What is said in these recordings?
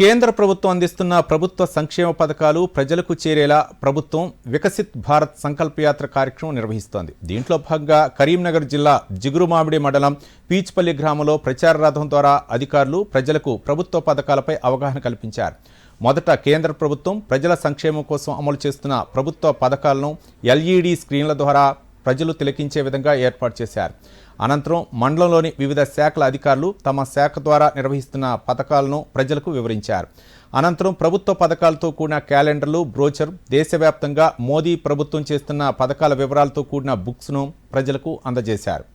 కేంద్ర ప్రభుత్వం అందిస్తున్న ప్రభుత్వ సంక్షేమ పథకాలు ప్రజలకు చేరేలా ప్రభుత్వం వికసిత్ భారత్ సంకల్పయాత్ర కార్యక్రమం నిర్వహిస్తోంది. దీంట్లో భాగంగా కరీంనగర్ జిల్లా జిగురుమామిడి మండలం పీచ్పల్లి గ్రామంలో ప్రచార రథం ద్వారా అధికారులు ప్రజలకు ప్రభుత్వ పథకాలపై అవగాహన కల్పించారు. మొదట కేంద్ర ప్రభుత్వం ప్రజల సంక్షేమం కోసం అమలు చేస్తున్న ప్రభుత్వ పథకాలను ఎల్ఈడి స్క్రీన్ల ద్వారా ప్రజలు తిలకించే విధంగా ఏర్పాటు చేశారు. అనంతరం మండలంలోని వివిధ శాఖల అధికారులు తమ శాఖ ద్వారా నిర్వహిస్తున్న పథకాలను ప్రజలకు వివరించారు. అనంతరం ప్రభుత్వ పథకాలతో కూడిన క్యాలెండర్లు బ్రోచర్ దేశవ్యాప్తంగా మోదీ ప్రభుత్వం చేస్తున్న పథకాల వివరాలతో కూడిన బుక్స్ను ప్రజలకు అందజేశారు.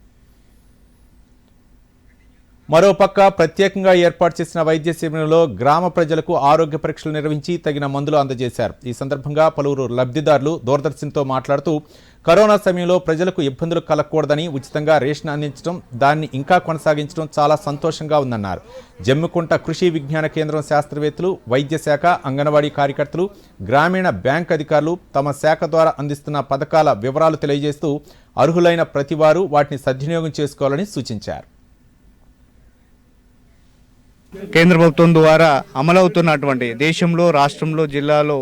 మరోపక్క ప్రత్యేకంగా ఏర్పాటు చేసిన వైద్య శిబిరంలో గ్రామ ప్రజలకు ఆరోగ్య పరీక్షలు నిర్వహించి తగిన మందులు అందజేశారు. ఈ సందర్భంగా పలువురు లబ్ధిదారులు దూరదర్శన్తో మాట్లాడుతూ కరోనా సమయంలో ప్రజలకు ఇబ్బందులు కలగకూడదని ఉచితంగా రేషన్ అందించడం దాన్ని ఇంకా కొనసాగించడం చాలా సంతోషంగా ఉందన్నారు. జమ్మికుంట కృషి విజ్ఞాన కేంద్రం శాస్త్రవేత్తలు వైద్య శాఖ అంగన్వాడీ కార్యకర్తలు గ్రామీణ బ్యాంక్ అధికారులు తమ శాఖ ద్వారా అందిస్తున్న పథకాల వివరాలు తెలియజేస్తూ అర్హులైన ప్రతివారు వాటిని సద్వినియోగం చేసుకోవాలని సూచించారు. కేంద్ర ప్రభుత్వం ద్వారా అమలవుతున్నటువంటి దేశంలో రాష్ట్రంలో జిల్లాలో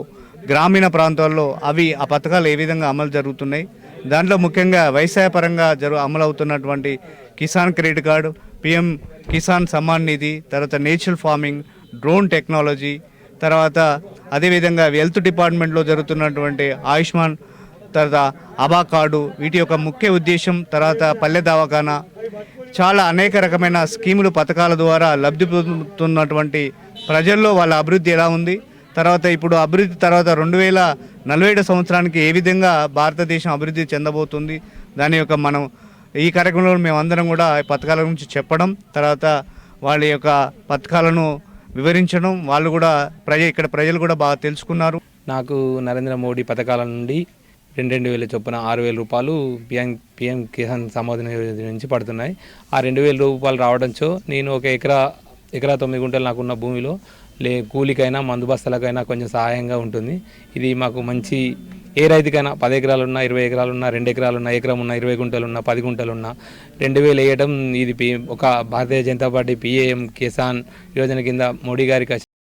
గ్రామీణ ప్రాంతాల్లో అవి ఆ పథకాలు ఏ విధంగా అమలు జరుగుతున్నాయి? దాంట్లో ముఖ్యంగా వ్యవసాయ పరంగా జరు అమలవుతున్నటువంటి Kisan credit card PM Kisan Samman Nidhi తర్వాత నేచురల్ ఫార్మింగ్ డ్రోన్ టెక్నాలజీ తర్వాత అదేవిధంగా హెల్త్ డిపార్ట్మెంట్లో జరుగుతున్నటువంటి ఆయుష్మాన్ తర్వాత అబా కార్డు వీటి యొక్క ముఖ్య ఉద్దేశం తర్వాత పల్లె దవాఖానా చాలా అనేక రకమైన స్కీములు పథకాల ద్వారా లబ్ధి పొందుతున్నటువంటి ప్రజల్లో వాళ్ళ అభివృద్ధి ఎలా ఉంది? తర్వాత ఇప్పుడు అభివృద్ధి తర్వాత రెండు వేల నలభై ఏడు సంవత్సరానికి ఏ విధంగా భారతదేశం అభివృద్ధి చెందబోతుంది? దాని యొక్క మనం ఈ కార్యక్రమంలో మేమందరం కూడా పథకాల గురించి చెప్పడం తర్వాత వాళ్ళ యొక్క పథకాలను వివరించడం వాళ్ళు కూడా ప్రజ ఇక్కడ ప్రజలు కూడా బాగా తెలుసుకున్నారు. నాకు నరేంద్ర మోడీ పథకాల నుండి రెండు రెండు వేల చొప్పున ఆరు వేల రూపాయలు పిఎం పిఎం కిసాన్ సమాధాన యోజన నుంచి పడుతున్నాయి. ఆ రెండు వేల రూపాయలు రావడంతో నేను ఒక ఎకరా ఎకరా తొమ్మిది గుంటలు నాకున్న భూమిలో లే కూలికైనా మందుబస్తలకైనా కొంచెం సహాయంగా ఉంటుంది. ఇది మాకు మంచి ఏ రైతుకైనా పది ఎకరాలు ఉన్నా ఇరవై ఎకరాలు ఉన్నా రెండు ఎకరాలు ఉన్నా ఎకరం ఉన్నా ఇరవై గుంటలు ఉన్నా పది గుంటలు ఉన్నా రెండు వేలు వేయడం ఇది పి- ఒక భారతీయ జనతా పార్టీ పిఏఎం కిసాన్ యోజన కింద మోడీ గారికి